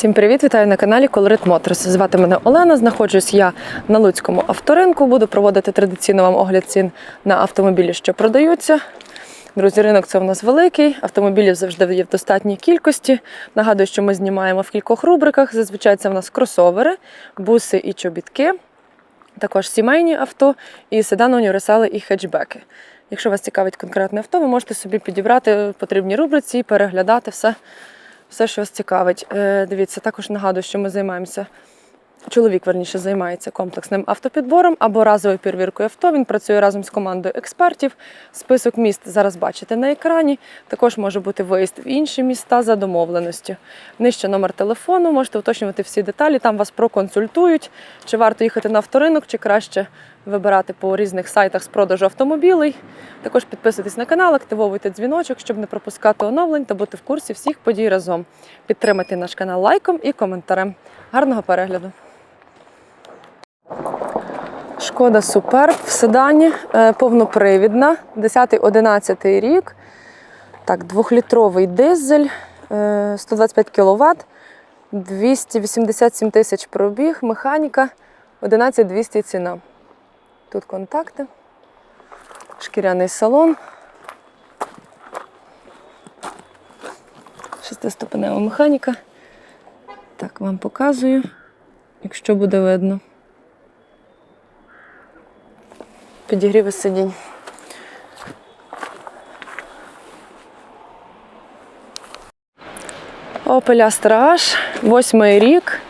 Всім привіт! Вітаю на каналі Colorit Motors. Звати мене Олена. Знаходжусь я на Луцькому авторинку. Буду проводити традиційно вам огляд цін на автомобілі, що продаються. Друзі, ринок це в нас великий. Автомобілів завжди є в достатній кількості. Нагадую, що ми знімаємо в кількох рубриках. Зазвичай це в нас кросовери, буси і чобітки, також сімейні авто і седани, універсали і хетчбеки. Якщо вас цікавить конкретне авто, ви можете собі підібрати в потрібній рубриці і переглядати все все, що вас цікавить. Е, Дивіться, також нагадую, що ми займаємося. Чоловік верніше займається комплексним автопідбором або разовою перевіркою авто. Він працює разом з командою експертів. Список міст зараз бачите на екрані. Також може бути виїзд в інші міста за домовленістю. Нижче номер телефону, можете уточнювати всі деталі. Там вас проконсультують, чи варто їхати на авторинок, чи краще вибирати по різних сайтах з продажу автомобілей. Також підписуйтесь на канал, активовуйте дзвіночок, щоб не пропускати оновлень та бути в курсі всіх подій разом. Підтримайте наш канал лайком і коментарем. Гарного перегляду! Шкода Суперб в седані, е, повнопривідна, 10-11 рік. Так, двохлітровий дизель, е, 125 кВт, 287 тисяч пробіг, механіка, 11200 ціна. Тут контакти, шкіряний салон. Шестиступенева механіка. Так, вам показую, якщо буде видно. Підігріви сидінь. Opel Astra восьмий рік.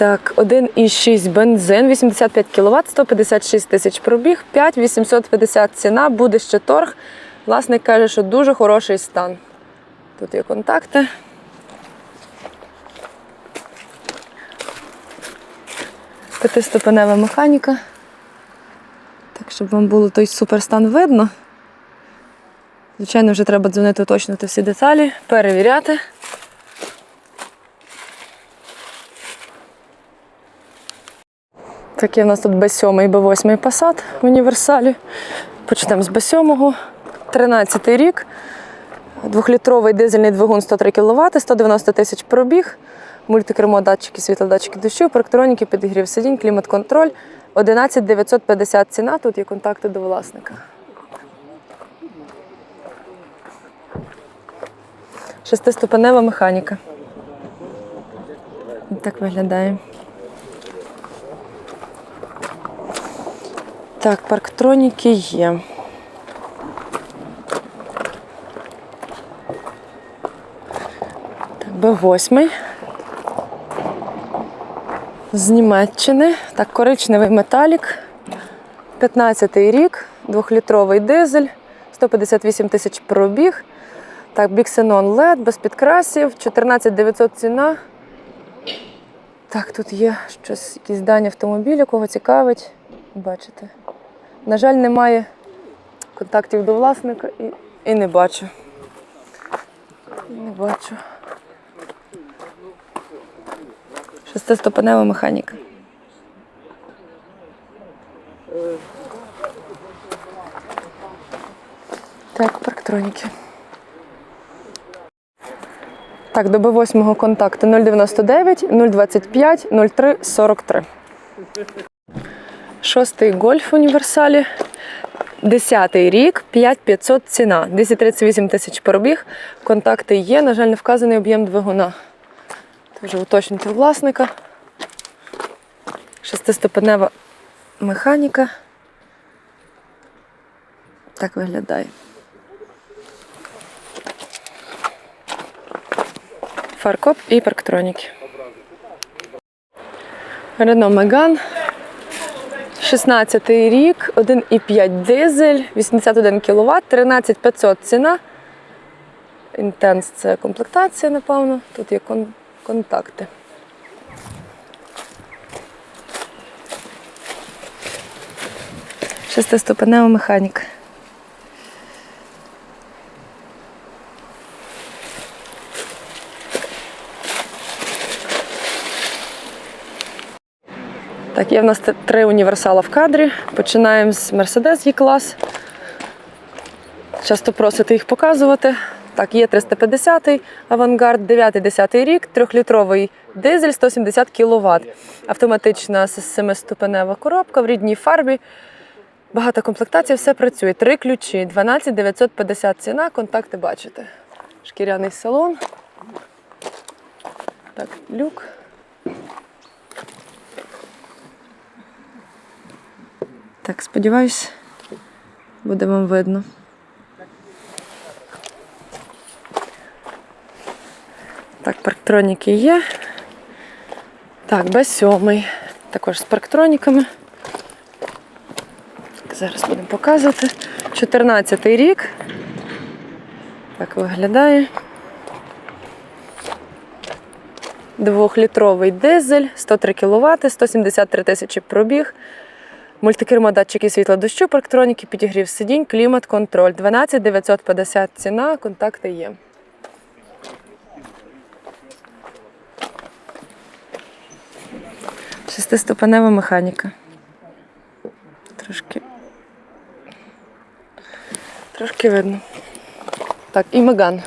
Так, 1,6 бензин, 85 кВт, 156 тисяч пробіг, 5850 ціна, буде ще торг. Власник каже, що дуже хороший стан. Тут є контакти. П'ятиступенева механіка. Так, щоб вам було той суперстан видно. Звичайно, вже треба дзвонити, уточнити всі деталі, перевіряти. Такий у нас тут Б7 і Б8 Passat в універсалі. Почнемо з Б7. 13 рік. Двохлітровий дизельний двигун 103 кВт, 190 тисяч пробіг, мультикермо, датчики, світлодатчики дощу, парктроніки, підігрів сидінь, клімат-контроль. 11 950 ціна, тут є контакти до власника. Шестиступенева механіка. Так виглядає. Так, парктроніки є. Так, Б8. З Німеччини. Так, коричневий металік. 15-й рік, двохлітровий дизель, 158 тисяч пробіг. Так, Біксенон LED, без підкрасів, 14 900 ціна. Так, тут є щось, якісь дані автомобіля, кого цікавить. Бачите. На жаль, немає контактів до власника і, і не бачу. Не бачу. Шестиступенева механіка. Так, парктроніки. Так, до Б8 контакту 099 025 03 43. Шостий гольф в універсалі. Десятий рік, 5500 ціна. 238 тисяч пробіг. Контакти є. На жаль, не вказаний об'єм двигуна. Вже уточнюйте власника. Шестиступенева механіка. Так виглядає. Фаркоп і парктроніки. Рено Меган. 16 рік, 1,5 дизель, 81 кВт, 13500 ціна. Інтенс це комплектація, напевно. Тут є кон- контакти. Шестиступенева механіка. Так, є в нас три універсала в кадрі. Починаємо з Mercedes E-клас. Часто просите їх показувати. Так, є 350-й авангард, 9-10 рік, трьохлітровий дизель 170 кВт. Автоматична семиступенева коробка в рідній фарбі. Багата комплектація, все працює. Три ключі, 12 950 ціна, контакти бачите. Шкіряний салон. Так, люк. Так, сподіваюсь, буде вам видно. Так, парктроніки є. Так, Б7. Також з парктроніками. Так, Зараз будемо показувати. 14 рік. Так виглядає. Двохлітровий дизель, 103 кВт, 173 тисячі пробіг. Мультикермо датчики світла дощу, парктроніки, підігрів сидінь, клімат, контроль. 12 950 ціна, контакти є. Шестиступенева механіка. Трошки. Трошки видно. Так, і Меган.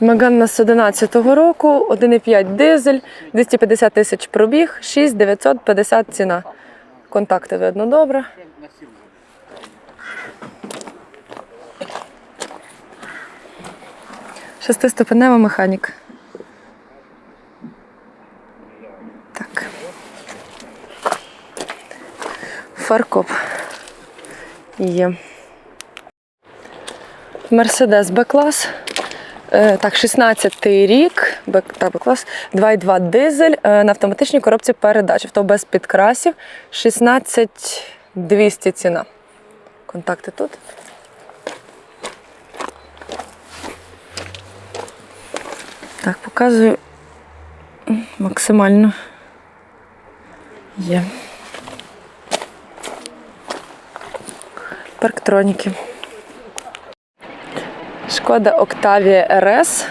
Меган нас 11-го року, 1,5 дизель, 250 тисяч пробіг, 6950 ціна. Контакти видно добре. Шестиступенева механіка. Так. Фаркоп. Є. Мерседес Б-клас. Е, Так, 16-й рік, та, Б-клас, 2,2 дизель е, на автоматичній коробці передач. Авто без підкрасів. 16200 ціна. Контакти тут. Так, показую максимально. Є. Парктроніки. Шкода Octavia RS.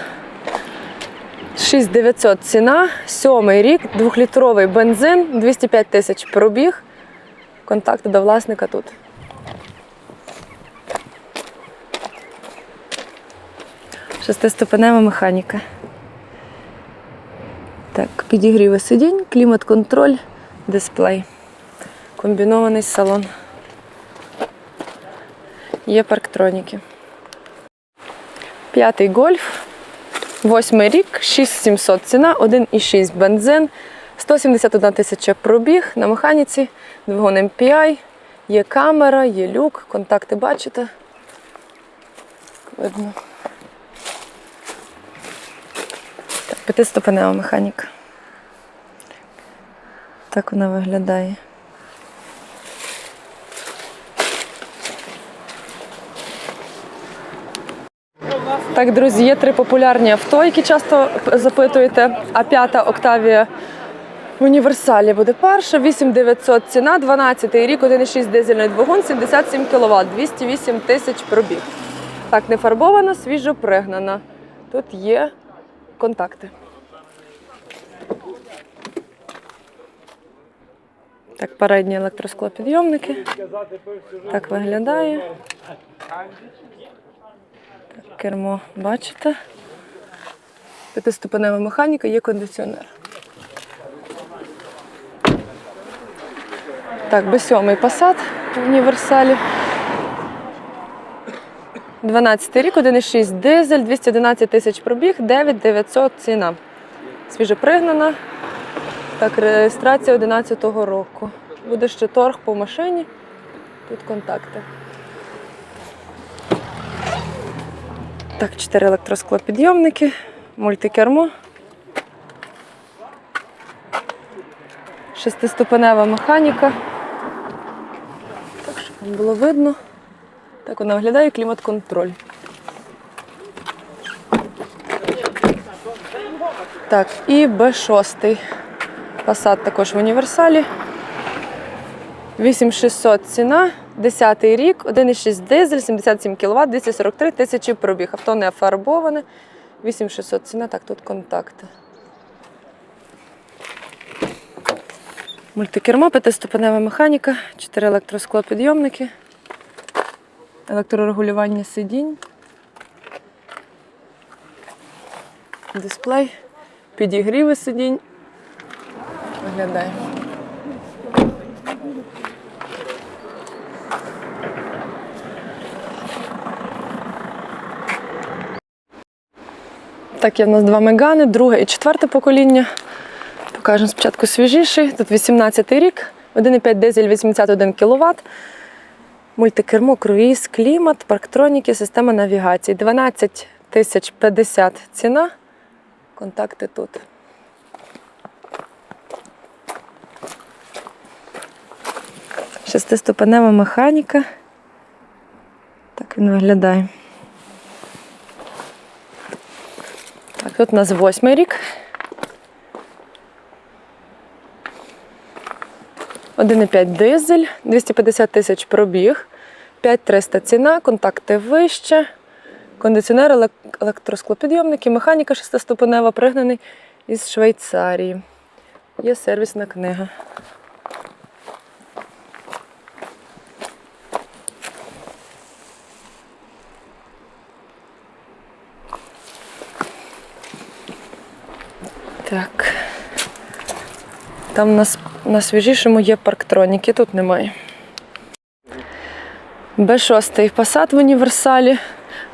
6900 ціна, сьомий рік, двохлітровий бензин, 205 тисяч пробіг. Контакти до власника тут. Шестиступенева механіка. Так, підігріви сидінь, клімат-контроль, дисплей. Комбінований салон. Є парктроніки. П'ятий гольф. Восьмий рік, 6700 ціна, 1,6 бензин, 171 тисяча пробіг на механіці, двигун MPI, є камера, є люк, контакти бачите. Видно. П'ятиступенева механіка. Так вона виглядає. Так, друзі, є три популярні авто, які часто запитуєте. А п'ята Октавія в універсалі буде перша. 8900 ціна, 12-й рік, 1,6 дизельний двигун, 77 кВт, 208 тисяч пробіг. Так, не фарбована, свіжо пригнана. Тут є контакти. Так, передні електросклопідйомники. Так виглядає. Кермо, бачите? П'ятиступенева механіка, є кондиціонер. Так, B7 Passat в універсалі. 12 рік, 1,6 дизель, 211 тисяч пробіг, 9900 ціна. Свіжопригнана. Так, реєстрація 11-го року. Буде ще торг по машині. Тут контакти. Так, чотири електросклопідйомники, мультикермо. Шестиступенева механіка. Так, щоб вам було видно. Так вона виглядає клімат-контроль. Так, і Б6. Passat також в універсалі. 8600 ціна, 10 рік, 1,6 дизель, 77 кВт, 243 тисячі пробіг. Авто не фарбоване. 8600 ціна, так, тут контакти. Мультикермо, п'ятиступенева механіка, 4 електросклопідйомники, електрорегулювання сидінь, дисплей, підігріви сидінь. Виглядає. Так, є в нас два мегани, друге і четверте покоління. Покажемо спочатку свіжіший. Тут 18-й рік, 1,5 дизель 81 кВт. Мультикермо, круїз, клімат, парктроніки, система навігації. 12 тисяч 50 ціна. Контакти тут. Шестиступенева механіка. Так він виглядає. Так, тут у нас восьмий рік. 1,5 дизель, 250 тисяч пробіг, 5300 ціна, контакти вище, кондиціонер, елек- електросклопідйомники, механіка шестиступенева, пригнаний із Швейцарії. Є сервісна книга. Так. Там на, на свіжішому є парктроніки, тут немає. Б6 Passat в універсалі.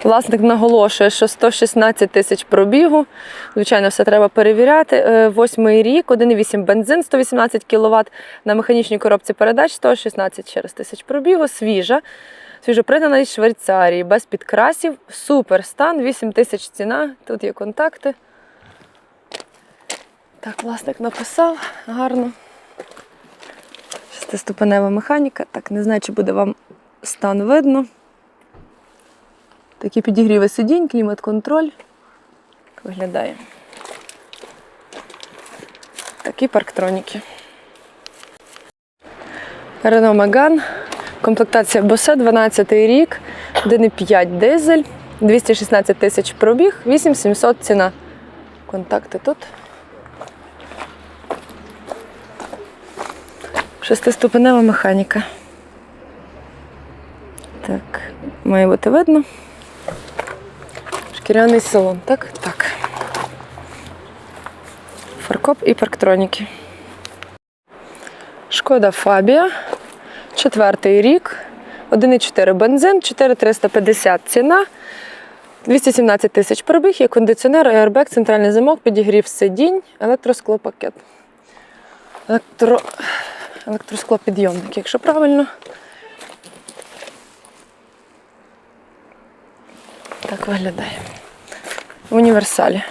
Власник наголошує, що 116 тисяч пробігу. Звичайно, все треба перевіряти. Е, Восьмий рік, 1,8 бензин, 118 кВт. На механічній коробці передач 116 через тисяч пробігу. Свіжа. Свіжо пригнана із Швейцарії, без підкрасів. Супер стан, 8 тисяч ціна. Тут є контакти. Так, власник написав гарно. Шестиступенева механіка. Так, не знаю, чи буде вам стан видно. Такі підігріви сидінь, клімат-контроль. Виглядає. Такі парктроніки. Renault Megane. Комплектація Bose, 12 рік, 1,5 дизель, 216 тисяч пробіг, 8700 ціна. Контакти тут. Шестиступенева механіка. Так, має бути видно. Шкіряний салон, так? Так. Фаркоп і парктроніки. Шкода Фабія. Четвертий рік. 1,4 бензин, 4350 ціна. 217 тисяч пробіг, є кондиціонер, аербек, центральний замок, підігрів сидінь, електросклопакет. Електро... Електросклопідйомник, якщо правильно. Так виглядає. В універсалі.